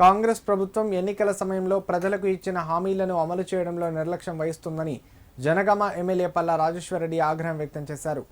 కాంగ్రెస్ ప్రభుత్వం ఎన్నికల సమయంలో ప్రజలకు ఇచ్చిన హామీలను అమలు చేయడంలో నిర్లక్ష్యం వహిస్తుందని జనగామ ఎమ్మెల్యే పల్లా రాజేశ్వరరెడ్డి ఆగ్రహం వ్యక్తం చేశారు.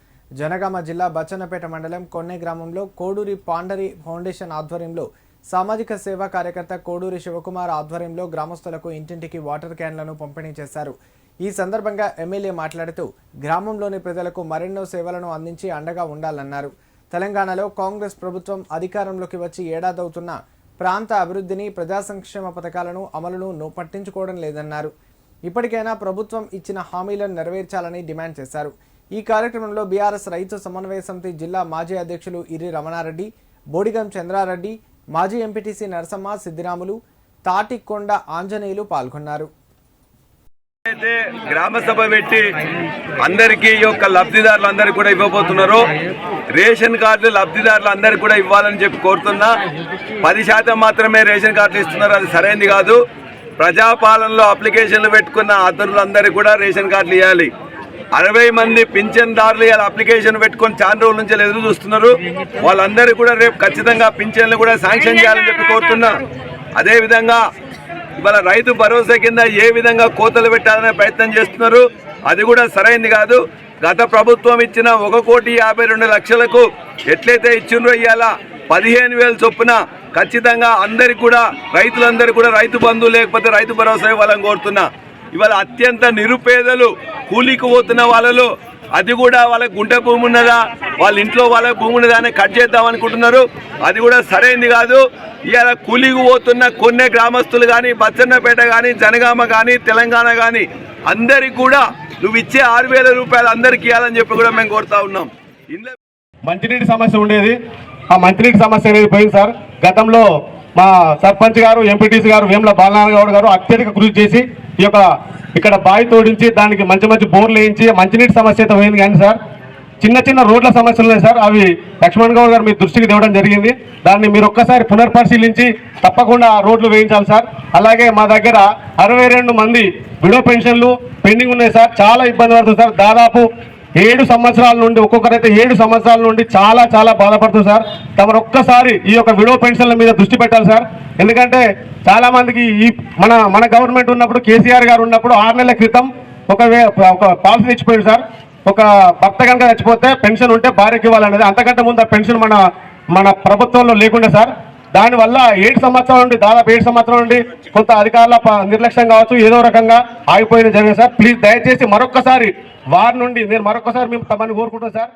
జనగామ జిల్లా బచ్చన్నపేట మండలం కొన్నె గ్రామంలో కోడూరి పాండరి ఫౌండేషన్ ఆధ్వర్యంలో సామాజిక సేవా కార్యకర్త కోడూరి శివకుమార్ ఆధ్వర్యంలో గ్రామస్తులకు ఇంటింటికి వాటర్ క్యాన్లను పంపిణీ చేశారు. ఈ సందర్భంగా ఎమ్మెల్యే మాట్లాడుతూ గ్రామంలోని ప్రజలకు మరెన్నో సేవలను అందించి అండగా ఉండాలన్నారు. తెలంగాణలో కాంగ్రెస్ ప్రభుత్వం అధికారంలోకి వచ్చి ఏడాదవుతున్నా ప్రాంత అభివృద్ధిని ప్రజా సంక్షేమ పథకాలను అమలును పట్టించుకోవడం లేదన్నారు. ఇప్పటికైనా ప్రభుత్వం ఇచ్చిన హామీలను నెరవేర్చాలని డిమాండ్ చేశారు. ఈ కార్యక్రమంలో బీఆర్ఎస్ రైతు సమన్వయ సమితి జిల్లా మాజీ అధ్యక్షులు ఇరి రమణారెడ్డి బోడిగం చంద్రారెడ్డి మాజీ ఎంపీటీసీ నరసమ్మ సిద్దిరాములు తాటికొండ ఆంజనేయులు పాల్గొన్నారు. అయితే గ్రామ సభ పెట్టి అందరికీ ఈ యొక్క లబ్ధిదారులు అందరికీ కూడా ఇవ్వబోతున్నారు. రేషన్ కార్డులు లబ్ధిదారులు అందరికీ కూడా ఇవ్వాలని చెప్పి కోరుతున్నా. పది శాతం మాత్రమే రేషన్ కార్డులు ఇస్తున్నారు. అది సరైనది కాదు. ప్రజాపాలనలో అప్లికేషన్లు పెట్టుకున్న అతరులందరికీ కూడా రేషన్ కార్డులు ఇవ్వాలి. అరవై మంది పింఛన్దారులు ఇలా అప్లికేషన్ పెట్టుకొని చాలా రోజుల నుంచి ఎదురు చూస్తున్నారు. వాళ్ళందరికీ కూడా రేపు ఖచ్చితంగా పింఛన్లు కూడా శాంక్షన్ చేయాలని చెప్పి కోరుతున్నా. అదేవిధంగా ఇవాళ రైతు భరోసా కింద ఏ విధంగా కోతలు పెట్టాలనే ప్రయత్నం చేస్తున్నారు? అది కూడా సరైంది కాదు. గత ప్రభుత్వం ఇచ్చిన ఒక కోటి యాభై రెండు లక్షలకు ఎట్లయితే ఇచ్చిండ్రో ఇవాళ పదిహేను వేల చొప్పున ఖచ్చితంగా అందరికి కూడా రైతులందరూ కూడా రైతు బంధువు లేకపోతే రైతు భరోసా ఇవ్వాలని కోరుతున్నా. ఇవాళ అత్యంత నిరుపేదలు కూలికి పోతున్న వాళ్ళలో అది కూడా వాళ్ళకి గుంటె భూమి ఉన్నదా? వాళ్ళ ఇంట్లో వాళ్ళ భూమి ఉన్నదా అని కట్ చేద్దాం అనుకుంటున్నారు. అది కూడా సరైంది కాదు. ఇవాళ కూలికి పోతున్న కొన్ని గ్రామస్తులు కానీ బచ్చన్నపేట కానీ జనగామ కానీ తెలంగాణ కానీ అందరికి కూడా నువ్వు ఇచ్చే ఆరు వేల రూపాయలు అందరికి ఇవ్వాలని చెప్పి కూడా మేము కోరుతా ఉన్నాం. ఇందులో మంచినీటి సమస్య ఉండేది. ఆ మంచినీటి సమస్య అనేది పోయింది సార్. గతంలో మా సర్పంచ్ గారు ఎంపీటీసీ గారు వేముల బాలనారాయణ గౌడ్ గారు అత్యధిక కృషి చేసి ఈ యొక్క ఇక్కడ బావి తోడించి దానికి మంచి మంచి బోర్లు వేయించి మంచినీటి సమస్య అయితే పోయింది కానీ సార్ చిన్న చిన్న రోడ్ల సమస్యలు ఉన్నాయి సార్. అవి లక్ష్మణ్ గౌడ్ గారు మీ దృష్టికి తేవడం జరిగింది. దాన్ని మీరు ఒక్కసారి పునర్పరిశీలించి తప్పకుండా రోడ్లు వేయించాలి సార్. అలాగే మా దగ్గర అరవై రెండు మంది విడో పెన్షన్లు పెండింగ్ ఉన్నాయి సార్. చాలా ఇబ్బంది పడుతుంది సార్. దాదాపు ఏడు సంవత్సరాల నుండి ఒక్కొక్కరైతే ఏడు సంవత్సరాల నుండి చాలా చాలా బాధపడుతుంది సార్. తమరు ఒక్కసారి ఈ యొక్క విడో పెన్షన్ల మీద దృష్టి పెట్టాలి సార్. ఎందుకంటే చాలా మందికి ఈ మన మన గవర్నమెంట్ ఉన్నప్పుడు కేసీఆర్ గారు ఉన్నప్పుడు ఆరు నెలల క్రితం ఒక వే- ఒక పాలసీ తెచ్చిపోయింది సార్. ఒక భర్త కనుక చచ్చిపోతే పెన్షన్ ఉంటే భార్యకి ఇవ్వాలనేది. అంతకంటే ముందు ఆ పెన్షన్ మన మన ప్రభుత్వంలో లేకుండా సార్. దానివల్ల ఏడు సంవత్సరాల నుండి దాదాపు ఏడు సంవత్సరాల నుండి కొంత అధికారుల ప- నిర్లక్ష్యం కావచ్చు ఏదో రకంగా ఆగిపోయిన జరిగింది సార్. ప్లీజ్ దయచేసి మరొకసారి వారి నుండి నేను మరొకసారి మేము తమని కోరుకుంటాం సార్.